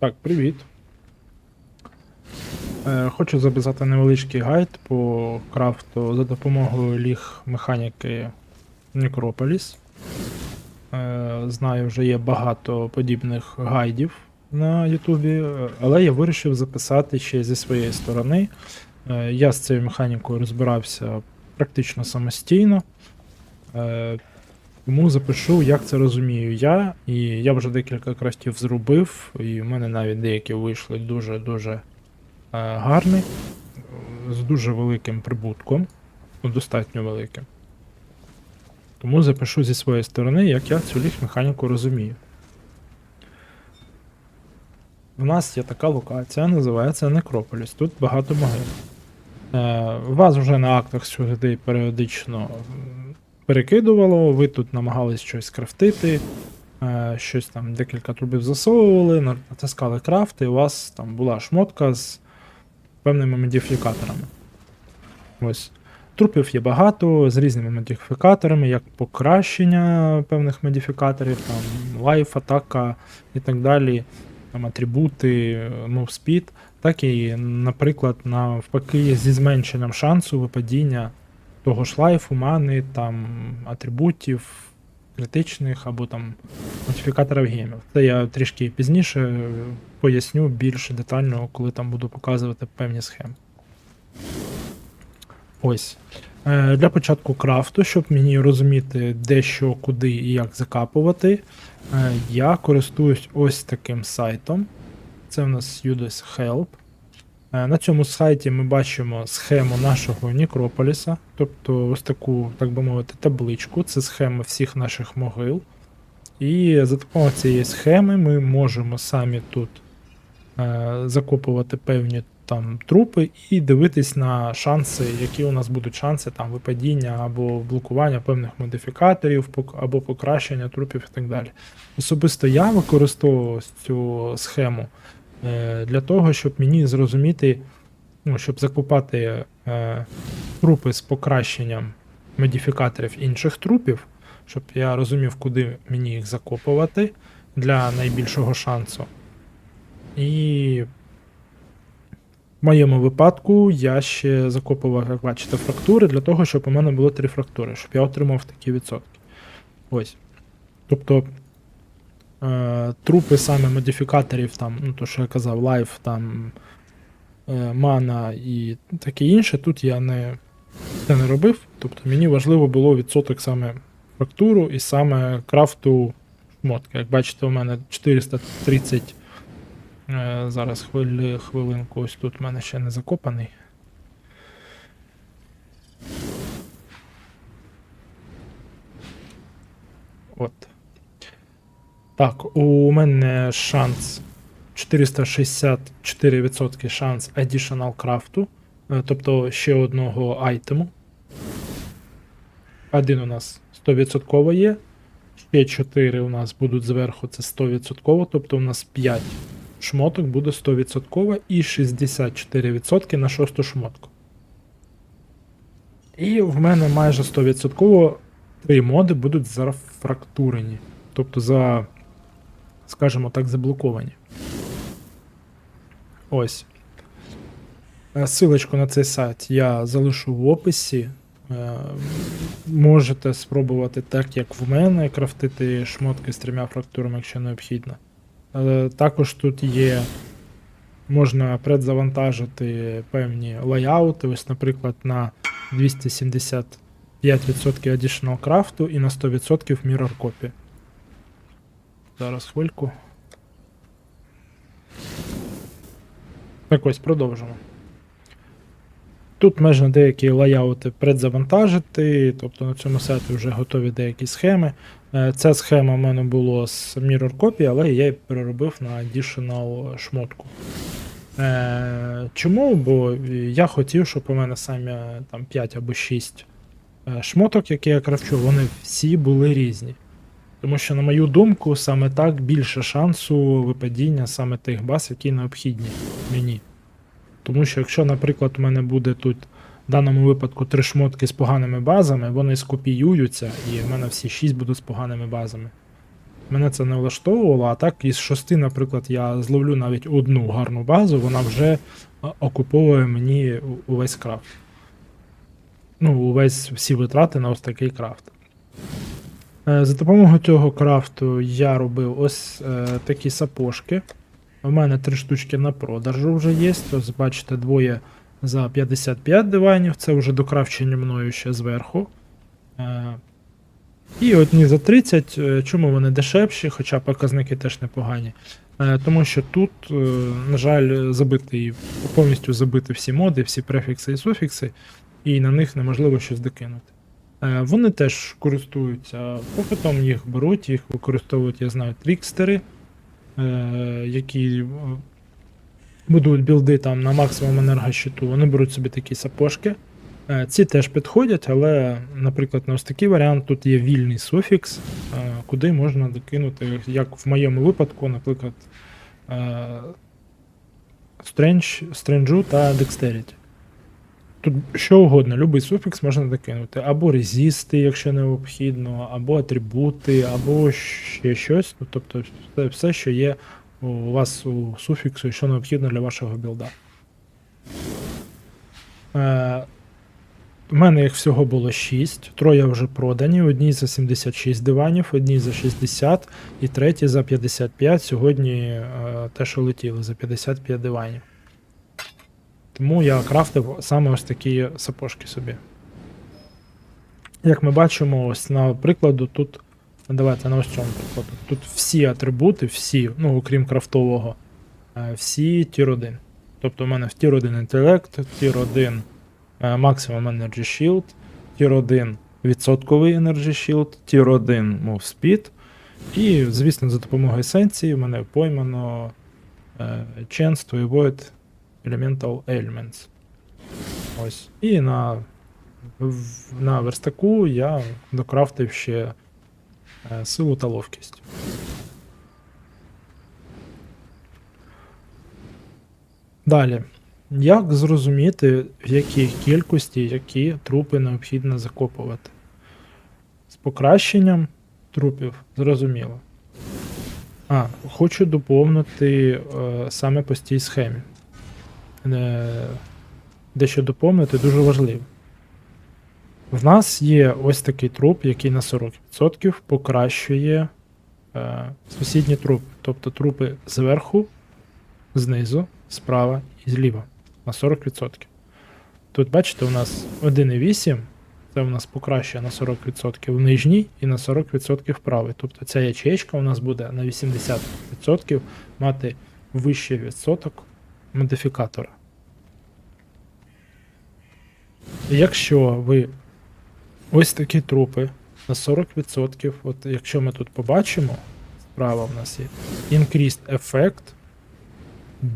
Так, привіт. Е, хочу записати невеличкий гайд по крафту за допомогою ліг механіки Necropolis. Е, знаю, вже є багато подібних гайдів на Ютубі, але я вирішив записати ще зі своєї сторони. Е, я з цією механікою розбирався практично самостійно. Е, тому запишу, як це розумію я. І я вже декілька крафтів зробив, і в мене навіть деякі вийшли дуже-дуже е, гарні, з дуже великим прибутком, ну, достатньо великим. Тому запишу зі своєї сторони, як я цю ліг механіку розумію. У нас є така локація, називається Некрополіс. Тут багато могил. Е, вас вже на актах сюди періодично перекидувало, ви тут намагались щось скрафтити, е, щось там декілька трубів засовували, натискали крафт, і у вас там була шмотка з певними модифікаторами. Ось. Трупів є багато з різними модифікаторами, як покращення певних модифікаторів, там лайф, атака і так далі, там атрибути, move speed, так і, наприклад, навпаки, зі зменшенням шансу випадіння того ж лайфу, мани, там атрибутів критичних або там модифікаторів гемів. Це я трішки пізніше поясню більш детально, коли там буду показувати певні схеми. Ось. Е, Для початку крафту, щоб мені розуміти, де що, куди і як закапувати, е, я користуюсь ось таким сайтом. Це в нас Udis Help. Е, На цьому сайті ми бачимо схему нашого Нікрополіса, тобто ось таку, так би мовити, табличку. Це схема всіх наших могил. І за допомогою цієї схеми ми можемо самі тут е, закопувати певні там трупи і дивитись на шанси, які у нас будуть шанси там випадіння або блокування певних модифікаторів, або покращення трупів і так далі. Особисто я використовував цю схему для того, щоб мені зрозуміти, ну, щоб закупати е, трупи з покращенням модифікаторів інших трупів, щоб я розумів, куди мені їх закопувати для найбільшого шансу. І в моєму випадку я ще закопував, як бачите, фрактури для того, щоб у мене було три фрактури, щоб я отримав такі відсотки. Ось. Тобто е, трупи саме модифікаторів, там, ну, то, що я казав, лайф, там, е, мана і таке інше, тут я не, це не робив. Тобто мені важливо було відсоток саме фрактуру і саме крафту шмотки. Як бачите, у мене 430 Е, Зараз хвилі, хвилинку, ось тут в мене ще не закопаний. От. Так, у мене шанс 464% шанс additional крафту, е, тобто ще одного айтему. Один у нас 100% є. Ще 4 у нас будуть зверху, це 100%, тобто у нас 5 шмоток буде 100% і 64% на шосту шмотку. І в мене майже 100% три моди будуть зафрактурені. Тобто за, скажімо так, заблоковані. Ось. Е, Силочку на цей сайт я залишу в описі. Е, Можете спробувати так, як в мене, крафтити шмотки з трьома фрактурами, якщо необхідно. Також тут є. Можна предзавантажити певні лайаути. Ось, наприклад, на 275% additional крафту і на 100% Mirror Copy. Зараз хвильку. Так ось продовжимо. Тут можна деякі лайаути предзавантажити, тобто на цьому сайті вже готові деякі схеми. Е, Ця схема в мене була з Mirror Copy, але я її переробив на Additional шмотку. Е, Чому? Бо я хотів, щоб у мене самі там 5 або 6 е, шмоток, які я крафчу, вони всі були різні. Тому що, на мою думку, саме так більше шансу випадіння саме тих баз, які необхідні мені. Тому що якщо, наприклад, у мене буде тут в даному випадку три шмотки з поганими базами, вони скопіюються, і в мене всі шість будуть з поганими базами. Мене це не влаштовувало, а так із шести, наприклад, я зловлю навіть одну гарну базу, вона вже окуповує мені увесь крафт. Ну, увесь всі витрати на ось такий крафт. Е, За допомогою цього крафту я робив ось е, такі сапожки. У мене три штучки на продажу вже є. Ось бачите, двоє за 55 диванів, це вже докрафчені мною ще зверху. Е, і одні за 30. Е, Чому вони дешевші, хоча показники теж непогані. Тому що тут, на жаль, забитий, повністю забиті всі моди, всі префікси і суфікси, і на них неможливо щось докинути. Е, Вони теж користуються попитом, їх беруть, їх використовують, я знаю, трікстери, е, які е, будують білди там на максимум енергощиту, вони беруть собі такі сапожки. Ці теж підходять, але, наприклад, на ось такий варіант тут є вільний суфікс, куди можна докинути, як в моєму випадку, наприклад, стрендж, стренджу та dexterity. Тут що угодно, будь-який суфікс можна докинути. Або резісти, якщо необхідно, або атрибути, або ще щось. Ну, тобто все, все, що є у вас у суфіксу, що необхідно для вашого білда. Е, у мене їх всього було 6, троє вже продані, одні за 76 диванів, одні за 60 і треті за 55. Сьогодні е, те, що летіли, за 55 диванів. Тому я крафтив саме ось такі сапожки собі. Як ми бачимо, ось на прикладу, тут. Давайте на ось цьому прикладу. Тут всі атрибути, всі, ну окрім крафтового, е, всі тір 1. Тобто у мене в тір 1 інтелект, тір 1 е, максимум Energy Shield, тір 1 відсотковий Energy Shield, тір 1 Move Speed. І, звісно, за допомогою есенції в мене поймано Chance to Avoid Elemental Elements. Ось. І на, на верстаку я докрафтив ще е, силу та ловкість. Далі. Як зрозуміти, в якій кількості які трупи необхідно закопувати? З покращенням трупів зрозуміло. А, хочу доповнити е, саме по цій схемі. Е, дещо доповнити дуже важливо. В нас є ось такий труп, який на 40% покращує е, сусідні трупи. Тобто трупи зверху, знизу, справа і зліва. На 40%. Тут, бачите, у нас 1,8. Це у нас покращує на 40% в нижній і на 40% правий. Тобто ця ячеечка у нас буде на 80% мати вищий відсоток модифікатора. І Якщо ви ось такі трупи на 40%, от якщо ми тут побачимо, справа в нас є Increased Effect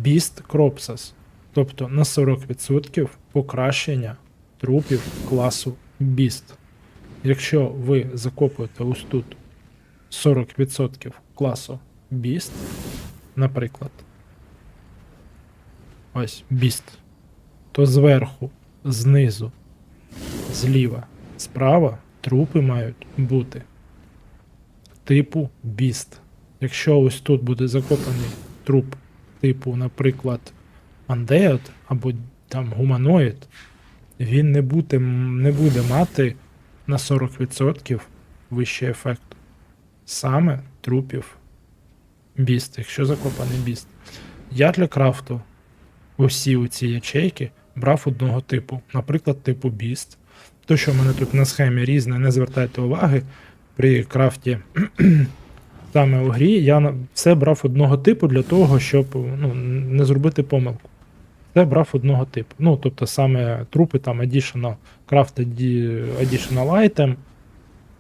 Beast Cropses. Тобто на 40% покращення трупів класу Beast. Якщо ви закопуєте ось тут 40% класу Beast, наприклад, ось Beast, то зверху, знизу, зліва, справа трупи мають бути типу Beast. Якщо ось тут буде закопаний труп типу, наприклад, Undead або там гуманоїд, він не буде, не буде мати на 40% вищий ефект. Саме трупів біст, якщо закопаний біст. Я для крафту усі оці ячейки брав одного типу, наприклад, типу біст. То, що в мене тут на схемі різне, не звертайте уваги при крафті саме у грі, я все брав одного типу для того, щоб ну, не зробити помилку. Все брав одного типу. Ну, тобто саме трупи там additional, addi- additional item,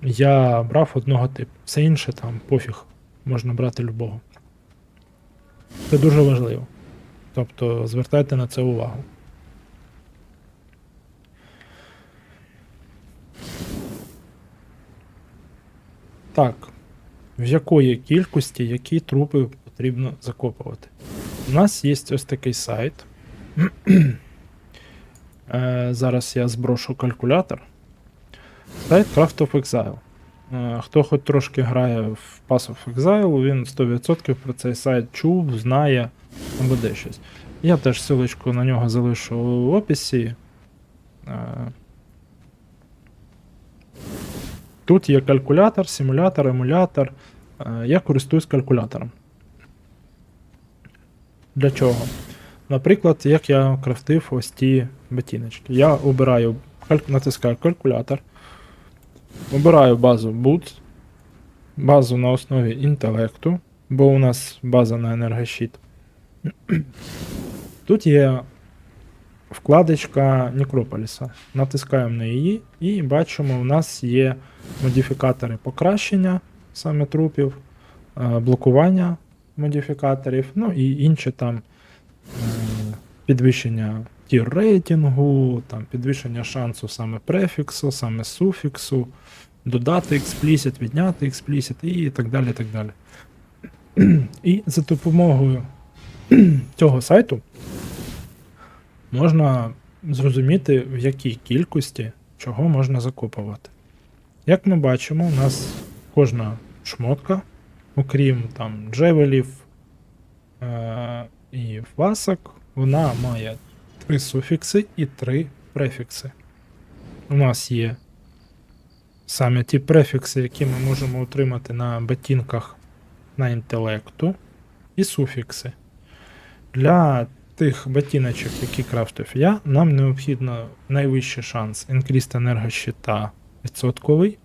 я брав одного типу. Все інше там пофіг, можна брати любого. Це дуже важливо. Тобто звертайте на це увагу. Так, в якої кількості які трупи потрібно закопувати? У нас є ось такий сайт. Е, Зараз я зброшу калькулятор. Сайт Craft of Exile. Е, Хто хоч трошки грає в Pass of Exile, він 100% про цей сайт чув, знає або де щось. Я теж силочку на нього залишу в описі. Е, Тут є калькулятор, симулятор, емулятор. Е, Я користуюсь калькулятором. Для чого? Наприклад, як я крафтив ось ті ботиночки. Я обираю, натискаю калькулятор, обираю базу Boots, базу на основі інтелекту, бо у нас база на енергощит. Тут є вкладочка Некрополіса. Натискаємо на її і бачимо, у нас є модифікатори покращення саме трупів, е, блокування модифікаторів, ну і інші там е, підвищення тір рейтингу, там підвищення шансу саме префіксу, саме суфіксу, додати explicit, відняти explicit і так далі. так далі. І за допомогою цього сайту можна зрозуміти, в якій кількості чого можна закопувати. Як ми бачимо, у нас кожна шмотка, окрім там джевелів е- і фласок, вона має три суфікси і три префікси. У нас є саме ті префікси, які ми можемо отримати на ботинках на інтелекту, і суфікси. Для тих ботиночок, які крафтив я, нам необхідно найвищий шанс Increased енергощита відсотковий,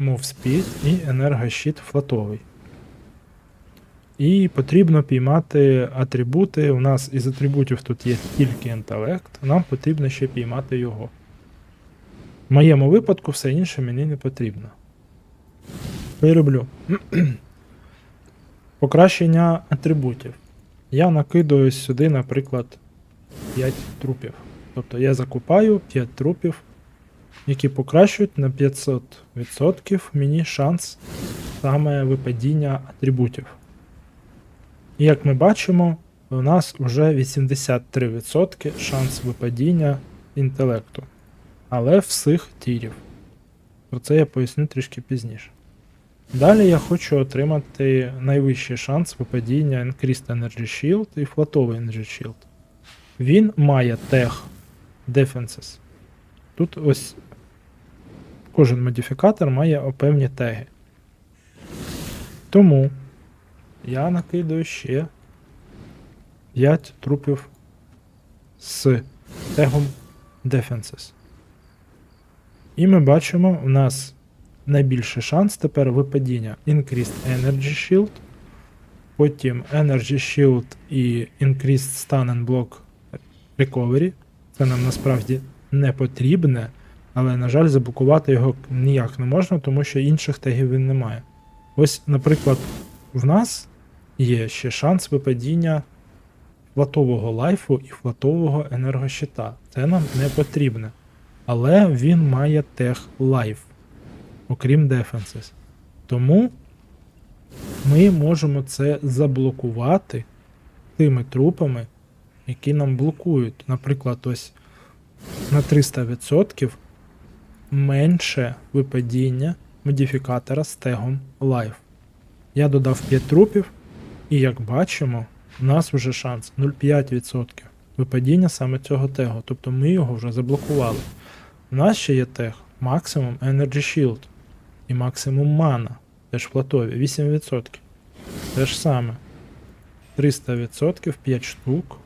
Move Speed і енергощит флотовий. І потрібно піймати атрибути. У нас із атрибутів тут є тільки інтелект, нам потрібно ще піймати його. В моєму випадку все інше мені не потрібно. Що? Покращення атрибутів. Я накидаю сюди, наприклад, 5 трупів. Тобто я закупаю 5 трупів, які покращують на 500% мені шанс саме випадіння атрибутів. І як ми бачимо, у нас вже 83% шанс випадіння інтелекту. Але всіх тірів. Про це я поясню трішки пізніше. Далі я хочу отримати найвищий шанс випадіння Increased Energy Shield і флотовий Energy Shield. Він має тег Defenses. Тут ось кожен модифікатор має певні теги. Тому я накидаю ще 5 трупів з тегом Defenses. І ми бачимо, у нас найбільший шанс тепер випадіння Increased Energy Shield, потім Energy Shield і Increased Stun and Block Recovery. Це нам насправді не потрібне, але, на жаль, заблокувати його ніяк не можна, тому що інших тегів він не має. Ось, наприклад, в нас є ще шанс випадіння флотового лайфу і флотового енергощита. Це нам не потрібне. Але він має тег Life, окрім Defenses. Тому ми можемо це заблокувати тими трупами, які нам блокують. Наприклад, ось на 300% менше випадіння модифікатора з тегом Life. Я додав 5 трупів, і як бачимо, у нас вже шанс 0,5% випадіння саме цього тегу. Тобто ми його вже заблокували. У нас ще є тег Maximum Energy Shield і Maximum Mana, теж флотові, 8%. Те ж саме. 300% 5 штук,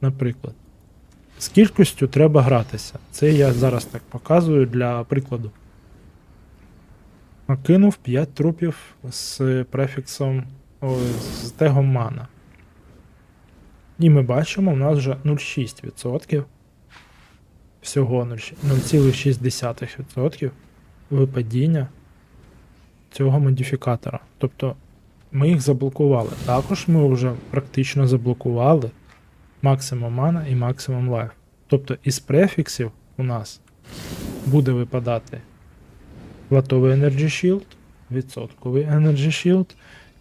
наприклад. З кількістю треба гратися. Це я зараз так показую для прикладу. Накинув 5 трупів з префіксом о, з тегом мана. І ми бачимо, у нас вже 0,6%. Всього 0,6% випадіння цього модифікатора. Тобто ми їх заблокували. Також ми вже практично заблокували максимум мана і максимум лайф. Тобто із префіксів у нас буде випадати платовий Energy Shield, відсотковий Energy Shield,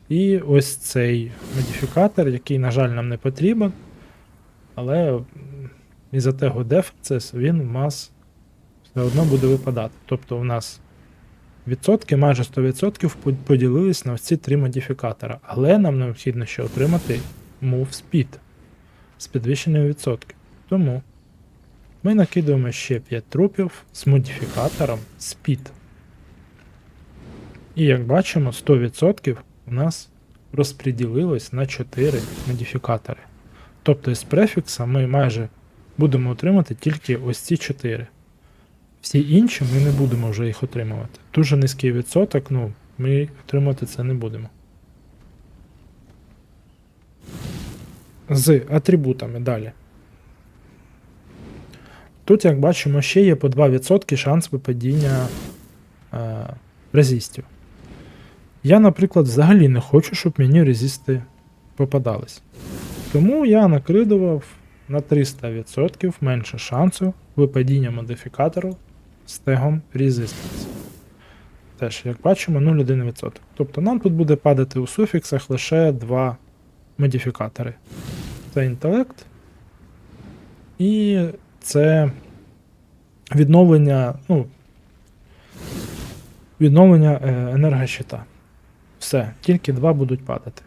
і ось цей модифікатор, який, на жаль, нам не потрібен, але із-за того Defenses він у нас все одно буде випадати. Тобто у нас відсотки, майже 100% поділились на ці три модифікатора. Але нам необхідно ще отримати Move Speed з підвищеною відсотків. Тому ми накидуємо ще 5 трупів з модифікатором Speed. І як бачимо, 100% у нас розподілилось на 4 модифікатори. Тобто із префікса ми майже будемо отримати тільки ось ці 4. Всі інші ми не будемо вже їх отримувати. Дуже низький відсоток, ну, ми отримати це не будемо. З атрибутами далі. Тут, як бачимо, ще є по 2% шанс випадіння е, резистів. Я, наприклад, взагалі не хочу, щоб мені резисти попадались. Тому я накидував на 300% менше шансу випадіння модифікатору з тегом Resistance. Теж, як бачимо, 0,1%. Тобто нам тут буде падати у суфіксах лише два модифікатори. Це інтелект і це відновлення, ну, відновлення е, енергощита. Все, тільки два будуть падати.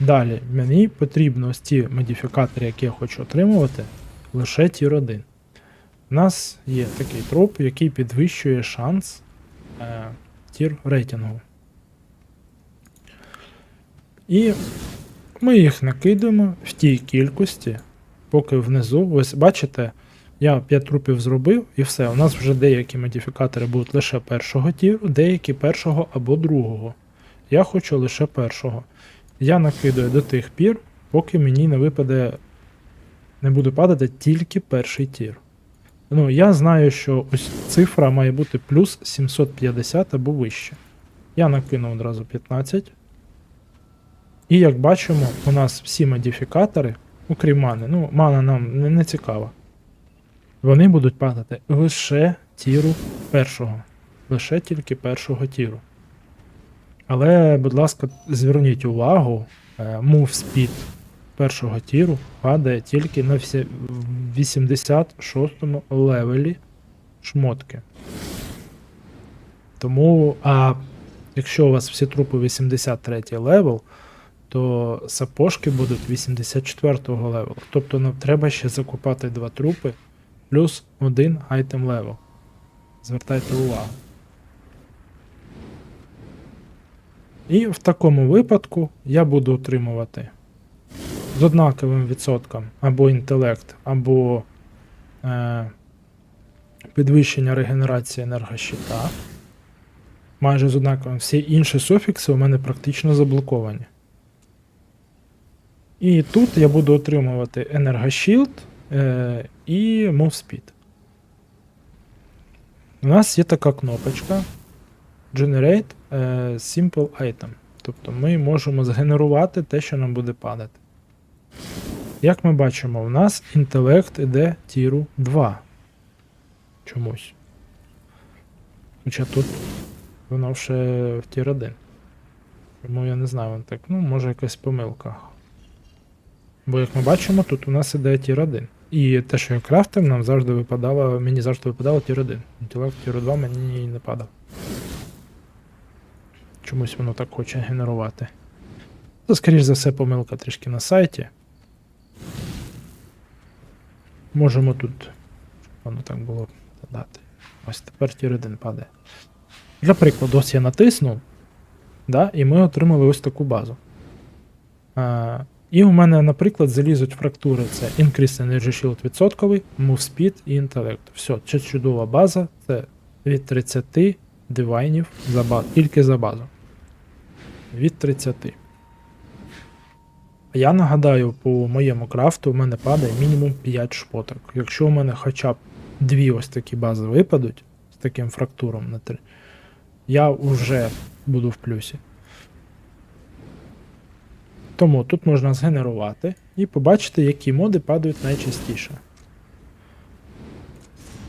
Далі, мені потрібно ось ті модифікатори, які я хочу отримувати, лише тір 1. У нас є такий троп, який підвищує шанс е, тір рейтингу. І ми їх накидаємо в тій кількості, поки внизу, ось бачите, я 5 трупів зробив і все. У нас вже деякі модифікатори будуть лише першого тіру, деякі першого або другого. Я хочу лише першого. Я накидаю до тих пір, поки мені не випаде, не буде падати тільки перший тір. Ну, я знаю, що ось цифра має бути плюс 750 або вище. Я накинув одразу 15. І як бачимо, у нас всі модифікатори, окрім мани, ну, мана нам не, не цікава. Вони будуть падати лише тіру першого. Лише тільки першого тіру. Але, будь ласка, зверніть увагу, е, move speed першого тіру падає тільки на всі- в 86 левелі шмотки. Тому, а якщо у вас всі трупи 83 левел, то сапожки будуть 84 левелу. Тобто нам треба ще закупати два трупи плюс один айтем левел. Звертайте увагу. І в такому випадку я буду отримувати з однаковим відсотком або інтелект, або е, підвищення регенерації енергощита. Майже з однаковим. Всі інші суфікси у мене практично заблоковані. І тут я буду отримувати енергощілд е, і Move Speed. У нас є така кнопочка Generate е, Simple Item. Тобто ми можемо згенерувати те, що нам буде падати. Як ми бачимо, у нас інтелект іде тіру 2. Чомусь. Хоча тут воно ще в тір 1. Тому я не знаю, так, ну, може якась помилка. Бо як ми бачимо, тут у нас іде тір 1. І те, що я крафтив, нам завжди випадало, мені завжди випадало тір 1. Інтелект тір 2 мені не падав. Чомусь воно так хоче генерувати. Це, скоріш за все, помилка трішки на сайті. Можемо тут, воно так було додати. Ось тепер тір 1 падає. Для прикладу, ось я натиснув, да, і ми отримали ось таку базу. А, і у мене, наприклад, залізуть фрактури: це Increase Energy Shield відсотковий, Move Speed і інтелект. Все, це чудова база, це від 30 дивайнів за базу, тільки за базу. Від 30. Я нагадаю, по моєму крафту у мене падає мінімум 5 шпоток. Якщо у мене хоча б дві ось такі бази випадуть з таким фрактуром на 3, я вже буду в плюсі. Тому тут можна згенерувати і побачити, які моди падають найчастіше.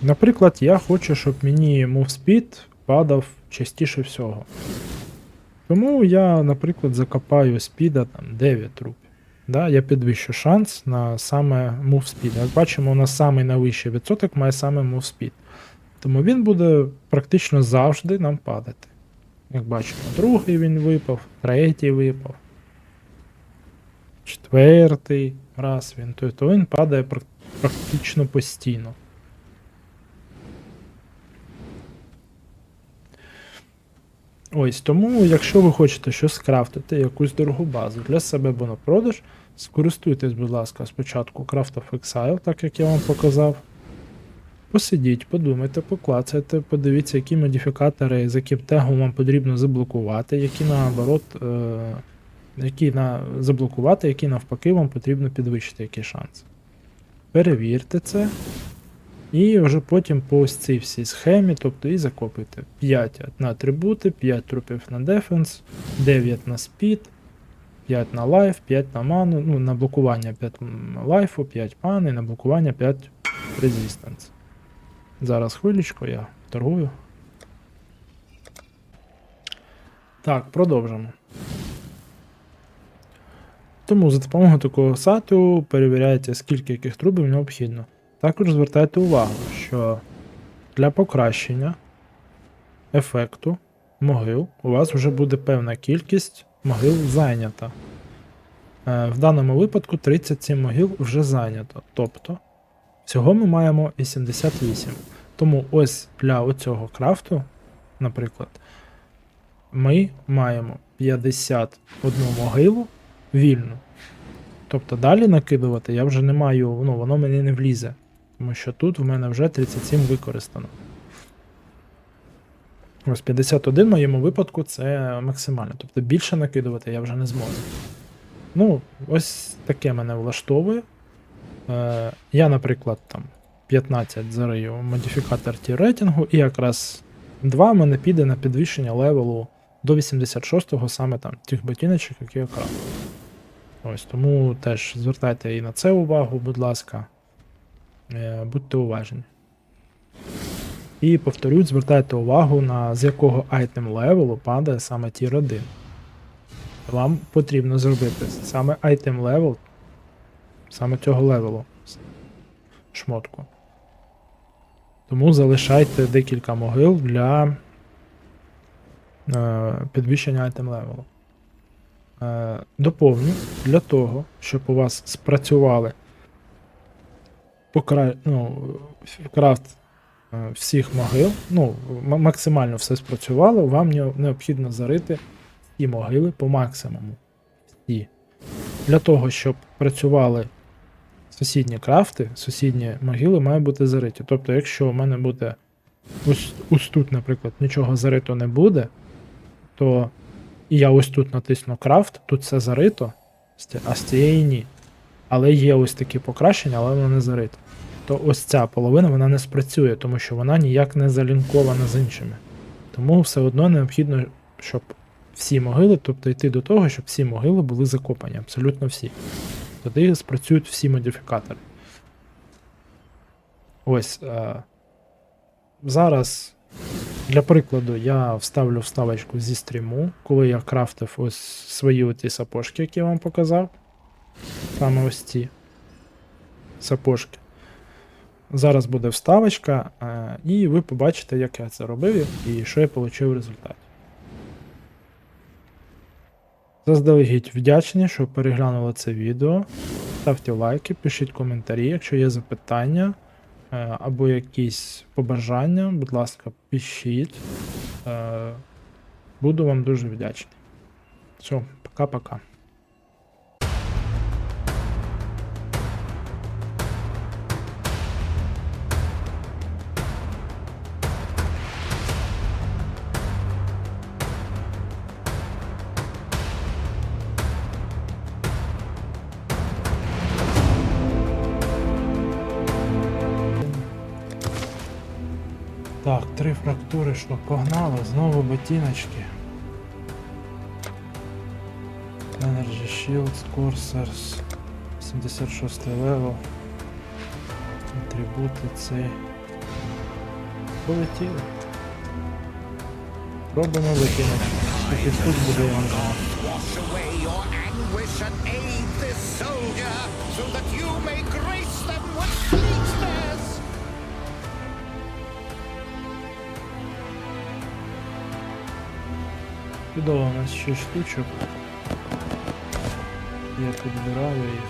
Наприклад, я хочу, щоб мені MoveSpeed падав частіше всього. Тому я, наприклад, закопаю спіда там 9 трупів. Да, я підвищу шанс на саме MoveSpeed. Як бачимо, у нас самий найвищий відсоток має саме MoveSpeed. Тому він буде практично завжди нам падати. Як бачимо, другий він випав, третій випав. Четвертий раз він, то він падає практично постійно. Ось тому, якщо ви хочете щось скрафтити, якусь дорогу базу для себе або на продаж, скористуйтесь, будь ласка, спочатку Craft of Exile, так як я вам показав. Посидіть, подумайте, поклацайте, подивіться, які модифікатори з яким тегом вам потрібно заблокувати, які наоборот, е, які на, заблокувати, які навпаки вам потрібно підвищити які шанси. Перевірте це. І вже потім по ось цій всій схемі, тобто і закопуйте 5 на атрибути, 5 трупів на дефенс, 9 на спід, 5 на лайф, 5 на ману, ну, на блокування 5 лайфу, 5 мани, на блокування 5 резистанс. Зараз хвилечку, я торгую. Так, продовжимо. Тому за допомогою такого сайту перевіряється, скільки яких трубів необхідно. Також звертайте увагу, що для покращення ефекту могил у вас вже буде певна кількість могил зайнята. Е, В даному випадку 37 могил вже зайнято. Тобто всього ми маємо 88. Тому ось для оцього крафту, наприклад, ми маємо 51 могилу вільну. Тобто далі накидувати я вже не маю, ну воно мені не влізе. Тому що тут в мене вже 37 використано. Ось 51 в моєму випадку це максимально. Тобто більше накидувати я вже не зможу. Ну, ось таке мене влаштовує. Е, я, наприклад, там 15 зарию модифікатор ті рейтингу, і якраз 2 в мене піде на підвищення левелу до 86-го саме там тих ботиночок, які я крав. Ось тому теж звертайте і на це увагу, будь ласка. Е, Будьте уважні. І повторюсь, звертайте увагу на з якого айтем левелу падає саме тір 1. Вам потрібно зробити саме айтем левел, саме цього левелу шмотку. Тому залишайте декілька могил для е, підвищення айтем левелу. Е, доповню для того, щоб у вас спрацювали покра... ну, крафт е, всіх могил, ну, максимально все спрацювало, вам необхідно зарити ті могили по максимуму. Всі. Для того, щоб працювали сусідні крафти, сусідні могили мають бути зариті. Тобто, якщо у мене буде ось, ось тут, наприклад, нічого зарито не буде, то і я ось тут натисну крафт, тут все зарито, а з цієї ні. Але є ось такі покращення, але воно не зарито. То ось ця половина вона не спрацює, тому що вона ніяк не залінкована з іншими. Тому все одно необхідно, щоб всі могили, тобто йти до того, щоб всі могили були закопані, абсолютно всі. Тоді спрацюють всі модифікатори. Ось. Е- зараз для прикладу, я вставлю вставочку зі стріму, коли я крафтив ось свої оті сапожки, які я вам показав. Саме ось ці сапожки. Зараз буде вставочка, е, і ви побачите, як я це робив і що я отримав в результаті. Заздалегідь вдячні, що переглянули це відео. Ставте лайки, пишіть коментарі, якщо є запитання е, або якісь побажання, будь ласка, пишіть. Е, Буду вам дуже вдячний. Все, пока-пока. Фрактури, що погнали, знову ботиночки. Energy Shields, Corsairs, 76 левел. Атрибути цей. Полетіли. Пробуємо ботиночки. Скільки тут буде я. Wash away your anguish and aid this soldier, so that you may Чудово, у нас 6 штучок. Я підбираю їх.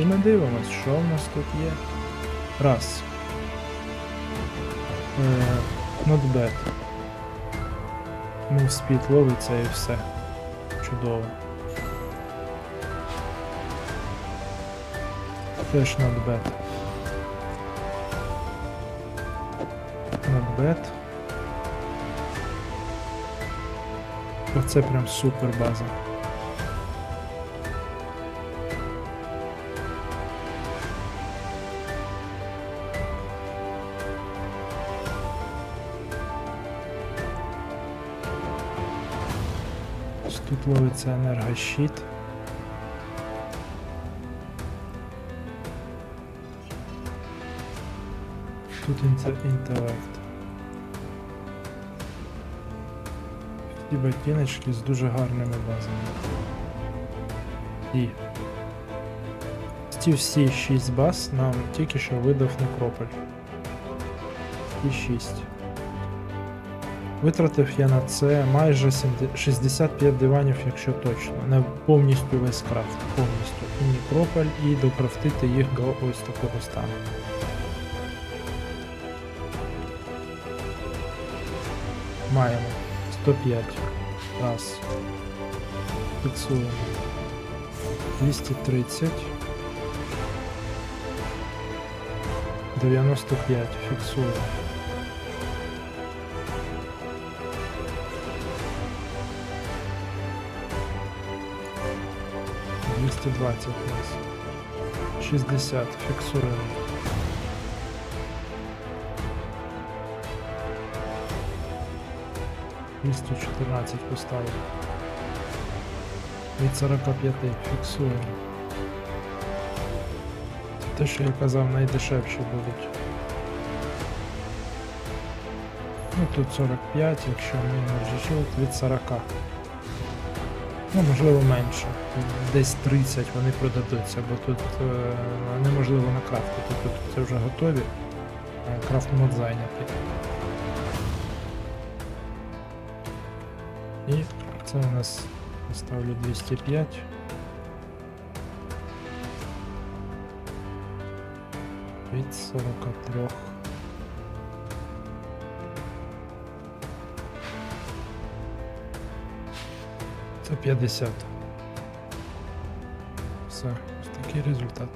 І ми дивимось, що в нас тут є. Раз. Е, not bad. Move speed ловиться і все. Чудово. Теж. Not bad. Оце прям супер база. Тут ловиться енергощит. Тут інте- інтелект. Ці ботиночки з дуже гарними базами. І ці всі 6 баз нам тільки що видав Некрополь. І 6. Витратив я на це майже 65 диванів, якщо точно. Не повністю весь крафт, повністю. І Некрополь, і докрафтити їх до ось такого стану. Маємо 105. Раз. Фіксуємо. 230. 95. Фіксуємо. Двісті двадцять у нас. Шістдесят. Фіксуємо. Двісті чотирнадцять поставив. Від 45 фіксуємо. Це те, що я казав, найдешевші будуть. Ну тут 45, якщо ми Shield від 40. Ну, можливо, менше. Десь 30 вони продадуться, бо тут е, неможливо накрафтити. Тут це вже готові. а Крафт мод зайнятий. І це у нас ставлю 205. Від 43. Це 50. Все, ось такий результат.